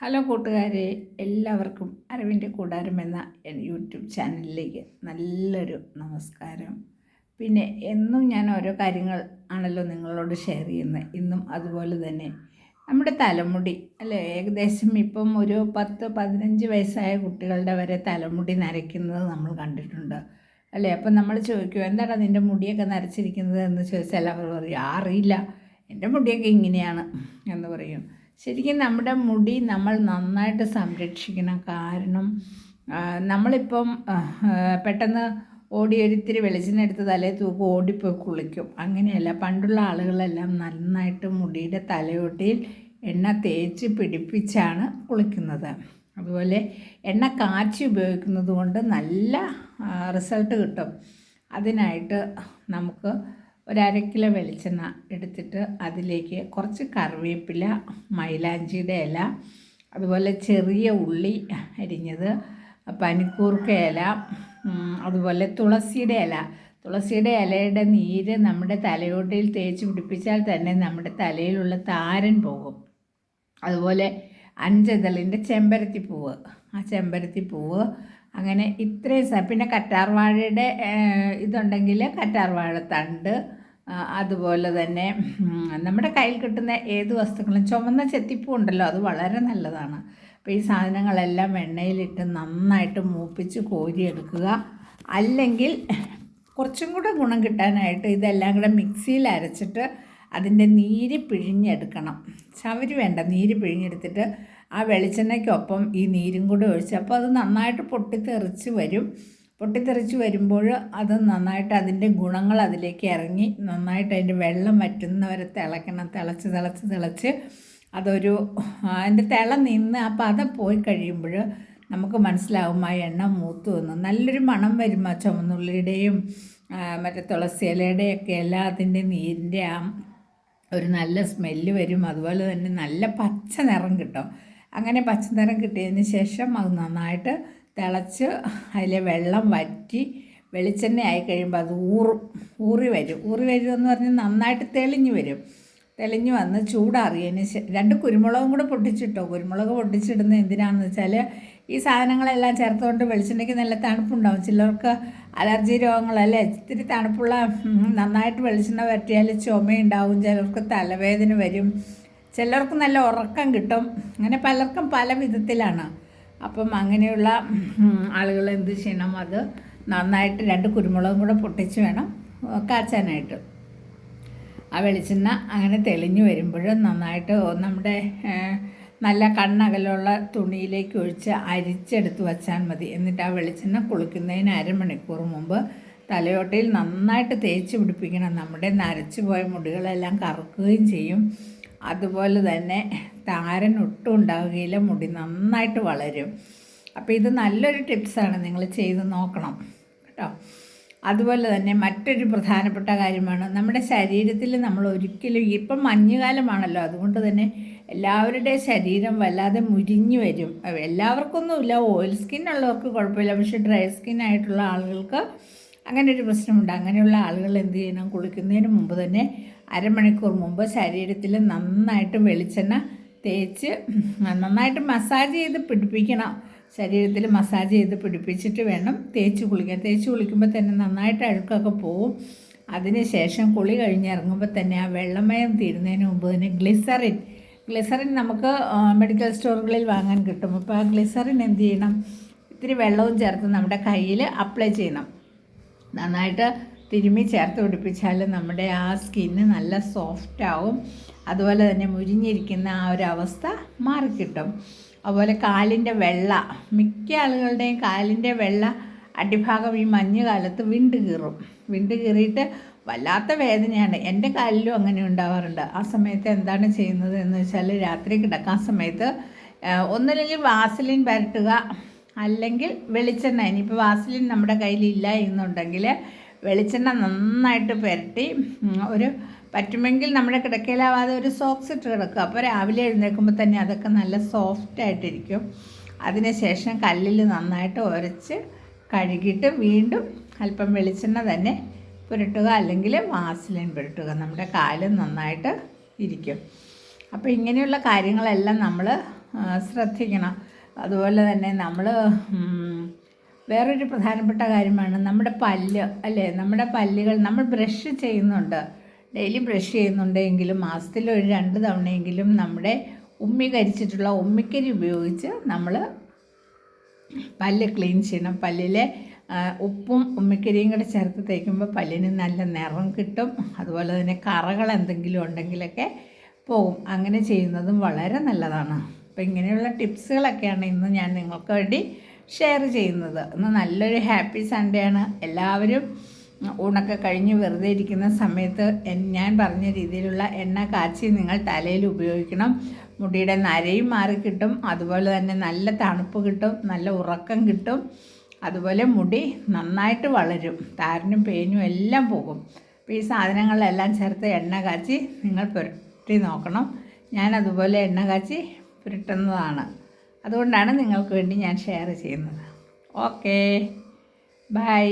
Hello കൂട്ടുകാരെ എല്ലാവർക്കും അറിവിന്റെ കൂടാരം എന്ന യൂട്യൂബ് ചാനലിലേക്ക് നല്ലൊരു നമസ്കാരം. പിന്നെ എന്നും ഞാൻ ഓരോ കാര്യങ്ങൾ ആണല്ലോ നിങ്ങളോട് ഷെയർ ചെയ്യുന്നത്. ഇന്നും അതുപോലെ തന്നെ നമ്മുടെ തലമുടി അല്ലേ? ഏകദേശം ഇപ്പം ഒരു പത്ത് പതിനഞ്ച് വയസ്സായ കുട്ടികളുടെ വരെ തലമുടി നരയ്ക്കുന്നത് നമ്മൾ കണ്ടിട്ടുണ്ട് അല്ലേ? അപ്പം നമ്മൾ ചോദിക്കും എന്താണ് നിന്റെ മുടിയൊക്കെ നരച്ചിരിക്കുന്നത്? എന്ന് ചോദിച്ചാൽ അവർ പറയും "ആ, അറിയില്ല. എന്റെ മുടിയൊക്കെ ഇങ്ങനെയാണ് എന്ന് പറയും. ശരിക്കും നമ്മുടെ മുടി നമ്മൾ നന്നായിട്ട് സംരക്ഷിക്കണം. കാരണം നമ്മളിപ്പം പെട്ടെന്ന് ഓടി ഒരിത്തിരി വെളിച്ചെണ്ണ തലേ തൂക്കും ഓടിപ്പോയി കുളിക്കും. അങ്ങനെയല്ല പണ്ടുള്ള ആളുകളെല്ലാം നന്നായിട്ട് മുടിയുടെ തലയോട്ടിയിൽ എണ്ണ തേച്ച് പിടിപ്പിച്ചാണ് കുളിക്കുന്നത്. അതുപോലെ എണ്ണ കാച്ചി ഉപയോഗിക്കുന്നത് കൊണ്ട് നല്ല റിസൾട്ട് കിട്ടും. അതിനായിട്ട് നമുക്ക് ഒരു അര കിലോ വെളിച്ചെണ്ണ എടുത്തിട്ട് അതിലേക്ക് കുറച്ച് കറിവേപ്പില മൈലാഞ്ചിയുടെ ഇല അതുപോലെ ചെറിയ ഉള്ളി അരിഞ്ഞത് പനിക്കൂർക്ക ഇല അതുപോലെ തുളസിയുടെ ഇല. തുളസിയുടെ ഇലയുടെ നീര് നമ്മുടെ തലയോട്ടിയിൽ തേച്ച് പിടിപ്പിച്ചാൽ തന്നെ നമ്മുടെ തലയിലുള്ള താരൻ പോകും. അതുപോലെ അഞ്ചതളിന്റെ ചെമ്പരത്തി പൂവ് ആ ചെമ്പരത്തി പൂവ് അങ്ങനെ ഇത്രയും പിന്നെ കറ്റാർവാഴയുടെ ഇതുണ്ടെങ്കിൽ കറ്റാർവാഴ തണ്ട് അതുപോലെ തന്നെ നമ്മുടെ കയ്യിൽ കിട്ടുന്ന ഏത് വസ്തുക്കളും ചുമന്ന ചെത്തിപ്പൂ ഉണ്ടല്ലോ അത് വളരെ നല്ലതാണ്. അപ്പോൾ ഈ സാധനങ്ങളെല്ലാം എണ്ണയിലിട്ട് നന്നായിട്ട് മൂപ്പിച്ച് കോരിയെടുക്കുക. അല്ലെങ്കിൽ കുറച്ചും കൂടെ ഗുണം കിട്ടാനായിട്ട് ഇതെല്ലാം കൂടെ മിക്സിയിൽ അരച്ചിട്ട് അതിന്റെ നീര് പിഴിഞ്ഞെടുക്കണം. ചവരി വേണ്ട നീര് പിഴിഞ്ഞെടുത്തിട്ട് ആ വെളിച്ചെണ്ണയ്ക്കൊപ്പം ഈ നീരും കൂടെ ഒഴിച്ച് അപ്പോൾ അത് നന്നായിട്ട് പൊട്ടിത്തെറിച്ച് വരും. പൊട്ടിത്തെറിച്ച് വരുമ്പോൾ അത് നന്നായിട്ട് അതിന്റെ ഗുണങ്ങൾ അതിലേക്ക് ഇറങ്ങി നന്നായിട്ട് അതിന്റെ വെള്ളം വറ്റുന്നവരെ തിളയ്ക്കണം തിളച്ച് തിളച്ച് തിളച്ച് അതൊരു അതിന്റെ തിള നിന്ന് ആ അത് പോയി കഴിയുമ്പോൾ നമുക്ക് മനസ്സിലാവും ആ എണ്ണ മൂത്ത് എന്ന് നല്ലൊരു മണം വരും ആ ചുമന്നുള്ളിയുടെയും മറ്റേ തുളസി ഇലയുടെയൊക്കെ എല്ലാ അതിന്റെ നീരിന്റെ ആ ഒരു നല്ല സ്മെല്ല് വരും. അതുപോലെ തന്നെ നല്ല പച്ച നിറം കിട്ടും. അങ്ങനെ പച്ച നിറം കിട്ടിയതിന് ശേഷം അത് നന്നായിട്ട് തിളച്ച് അതിലെ വെള്ളം വറ്റി വെളിച്ചെണ്ണ ആയി കഴിയുമ്പോൾ അത് ഊറും ഊറി വരും. ഊറി വരും എന്ന് പറഞ്ഞാൽ നന്നായിട്ട് തെളിഞ്ഞു വരും. തെളിഞ്ഞു വന്ന് ചൂടാറിയതിന് രണ്ട് കുരുമുളകും കൂടെ പൊട്ടിച്ചിട്ടോ? കുരുമുളക് പൊട്ടിച്ചിടുന്നത് എന്തിനാണെന്ന് വെച്ചാൽ ഈ സാധനങ്ങളെല്ലാം ചേർത്തുകൊണ്ട് വെളിച്ചെണ്ണയ്ക്ക് നല്ല തണുപ്പുണ്ടാവും. ചിലർക്ക് അലർജി രോഗങ്ങളല്ലേ ഇത്തിരി തണുപ്പുള്ള നന്നായിട്ട് വെളിച്ചെണ്ണ വരട്ടിയാൽ ചുമയുണ്ടാവും. ചിലർക്ക് തലവേദന വരും. ചിലർക്ക് നല്ല ഉറക്കം കിട്ടും. അങ്ങനെ പലർക്കും പല വിധത്തിലാണ്. അപ്പം അങ്ങനെയുള്ള ആളുകൾ എന്ത് ചെയ്യണം? അത് നന്നായിട്ട് രണ്ട് കുരുമുളകും കൂടെ പൊട്ടിച്ച് വേണം കാച്ചാനായിട്ട്. ആ വെളിച്ചെണ്ണ അങ്ങനെ തെളിഞ്ഞു വരുമ്പോൾ നന്നായിട്ട് നമ്മുടെ നല്ല കണ്ണകലുള്ള തുണിയിലേക്ക് ഒഴിച്ച് അരിച്ചെടുത്ത് വച്ചാൽ മതി. എന്നിട്ട് ആ വെളിച്ചെണ്ണ കുളിക്കുന്നതിന് അരമണിക്കൂർ മുമ്പ് തലയോട്ടയിൽ നന്നായിട്ട് തേച്ച് പിടിപ്പിക്കണം. നമ്മുടെ നരച്ചു പോയ മുടികളെല്ലാം കറുക്കുകയും ചെയ്യും. അതുപോലെ തന്നെ താരൻ ഒട്ടും ഉണ്ടാവുകയില്ല മുടി നന്നായിട്ട് വളരും. അപ്പോൾ ഇത് നല്ലൊരു ടിപ്സാണ് നിങ്ങൾ ചെയ്ത് നോക്കണം കേട്ടോ. അതുപോലെ തന്നെ മറ്റൊരു പ്രധാനപ്പെട്ട കാര്യമാണ് നമ്മുടെ ശരീരത്തിൽ നമ്മൾ ഒരിക്കലും ഇപ്പം മഞ്ഞുകാലമാണല്ലോ അതുകൊണ്ട് തന്നെ എല്ലാവരുടെയും ശരീരം വല്ലാതെ മുരിഞ്ഞു വരും. എല്ലാവർക്കൊന്നുമില്ല ഓയിൽ സ്കിൻ ഉള്ളവർക്ക് കുഴപ്പമില്ല പക്ഷേ ഡ്രൈ സ്കിൻ ആയിട്ടുള്ള ആളുകൾക്ക് അങ്ങനെ ഒരു പ്രശ്നമുണ്ട്. അങ്ങനെയുള്ള ആളുകൾ എന്ത് ചെയ്യണം കുളിക്കുന്നതിന് മുമ്പ് തന്നെ അരമണിക്കൂർ മുമ്പ് ശരീരത്തിൽ നന്നായിട്ട് വെളിച്ചെണ്ണ തേച്ച് നന്നായിട്ട് മസാജ് ചെയ്ത് പിടിപ്പിക്കണം. ശരീരത്തിൽ മസാജ് ചെയ്ത് പിടിപ്പിച്ചിട്ട് വേണം തേച്ച് കുളിക്കാൻ. തേച്ച് കുളിക്കുമ്പോൾ തന്നെ നന്നായിട്ട് അഴുക്കൊക്കെ പോവും. അതിനുശേഷം കുളി കഴിഞ്ഞിറങ്ങുമ്പോൾ തന്നെ ആ വെള്ളമയം തീരുന്നതിന് മുമ്പ് തന്നെ ഗ്ലിസറിൻ. ഗ്ലിസറിൻ നമുക്ക് മെഡിക്കൽ സ്റ്റോറുകളിൽ വാങ്ങാൻ കിട്ടും. അപ്പോൾ ആ ഗ്ലിസറിൻ എന്ത് ചെയ്യണം? ഇത്തിരി വെള്ളവും ചേർത്ത് നമ്മുടെ കയ്യിൽ അപ്ലൈ ചെയ്യണം. നന്നായിട്ട് തിരുമ്മി ചേർത്ത് പിടിപ്പിച്ചാൽ നമ്മുടെ ആ സ്കിന്ന് നല്ല സോഫ്റ്റ് ആവും. അതുപോലെ തന്നെ മുരിഞ്ഞിരിക്കുന്ന ആ ഒരു അവസ്ഥ മാറിക്കിട്ടും. അതുപോലെ കാലിന്റെ വെള്ള മിക്ക ആളുകളുടെയും കാലിന്റെ വെള്ള അടിഭാഗം ഈ മഞ്ഞുകാലത്ത് വിണ്ട് കീറും. വിണ്ട് കീറിയിട്ട് വല്ലാത്ത വേദനയാണ്. എന്റെ കാലിലും അങ്ങനെ ഉണ്ടാവാറുണ്ട്. ആ സമയത്ത് എന്താണ് ചെയ്യുന്നത് എന്ന് വെച്ചാൽ രാത്രി കിടക്കാൻ സമയത്ത് ഒന്നില്ലെങ്കിൽ വാസലിൻ പരട്ടുക അല്ലെങ്കിൽ വെളിച്ചെണ്ണ. ഇനിയിപ്പോൾ വാസലിൻ നമ്മുടെ കയ്യിലില്ല എന്നുണ്ടെങ്കിൽ വെളിച്ചെണ്ണ നന്നായിട്ട് പുരട്ടി ഒരു പറ്റുമെങ്കിൽ നമ്മുടെ കിടക്കയിലാവാതെ ഒരു സോക്സ് ഇട്ട് കിടക്കുക. അപ്പോൾ രാവിലെ എഴുന്നേൽക്കുമ്പോൾ തന്നെ അതൊക്കെ നല്ല സോഫ്റ്റ് ആയിട്ടിരിക്കും. അതിനുശേഷം കല്ലിൽ നന്നായിട്ട് ഉരച്ച് കഴുകിയിട്ട് വീണ്ടും അല്പം വെളിച്ചെണ്ണ തന്നെ പുരട്ടുക അല്ലെങ്കിൽ വാസലിൻ പുരട്ടുക. നമ്മുടെ കാൽ നന്നായിട്ട് ഇരിക്കും. അപ്പോൾ ഇങ്ങനെയുള്ള കാര്യങ്ങളെല്ലാം നമ്മൾ ശ്രദ്ധിക്കണം. അതുപോലെ തന്നെ നമ്മൾ വേറൊരു പ്രധാനപ്പെട്ട കാര്യമാണ് നമ്മുടെ പല്ല് അല്ലേ? നമ്മുടെ പല്ലുകൾ നമ്മൾ ബ്രഷ് ചെയ്യുന്നുണ്ട്. ഡെയിലി ബ്രഷ് ചെയ്യുന്നുണ്ടെങ്കിലും മാസത്തിൽ ഒരു രണ്ട് തവണയെങ്കിലും നമ്മുടെ ഉമ്മി കരിച്ചിട്ടുള്ള ഉമ്മിക്കരി ഉപയോഗിച്ച് നമ്മൾ പല്ല് ക്ലീൻ ചെയ്യണം. പല്ലിലെ ഉപ്പും ഉമ്മിക്കരിയും കൂടെ ചേർത്ത് തേക്കുമ്പോൾ പല്ലിന് നല്ല നിറം കിട്ടും. അതുപോലെ തന്നെ കറകൾ എന്തെങ്കിലും ഉണ്ടെങ്കിലൊക്കെ പോകും അങ്ങനെ ചെയ്യുന്നതും വളരെ നല്ലതാണ്. അപ്പോൾ ഇങ്ങനെയുള്ള ടിപ്സുകളൊക്കെയാണ് ഇന്ന് ഞാൻ നിങ്ങൾക്ക് വേണ്ടി ഷെയർ ചെയ്യുന്നത്. ഇന്ന് നല്ലൊരു ഹാപ്പി സൺഡേ ആണ്. എല്ലാവരും ഊണൊക്കെ കഴിഞ്ഞ് വെറുതെ ഇരിക്കുന്ന സമയത്ത് ഞാൻ പറഞ്ഞ രീതിയിലുള്ള എണ്ണ കാച്ചി നിങ്ങൾ തലയിൽ ഉപയോഗിക്കണം. മുടിയുടെ നരയും മാറി കിട്ടും. അതുപോലെ തന്നെ നല്ല തണുപ്പ് കിട്ടും. നല്ല ഉറക്കം കിട്ടും. അതുപോലെ മുടി നന്നായിട്ട് വളരും. താരനും പേനും എല്ലാം പോകും. അപ്പോൾ ഈ സാധനങ്ങളെല്ലാം ചേർത്ത് എണ്ണ കാച്ചി നിങ്ങൾ പുരട്ടി നോക്കണം. ഞാൻ അതുപോലെ എണ്ണ കാച്ചി പുരട്ടുന്നതാണ്. അതുകൊണ്ടാണ് നിങ്ങൾക്ക് വേണ്ടി ഞാൻ ഷെയർ ചെയ്യുന്നത്. Okay bye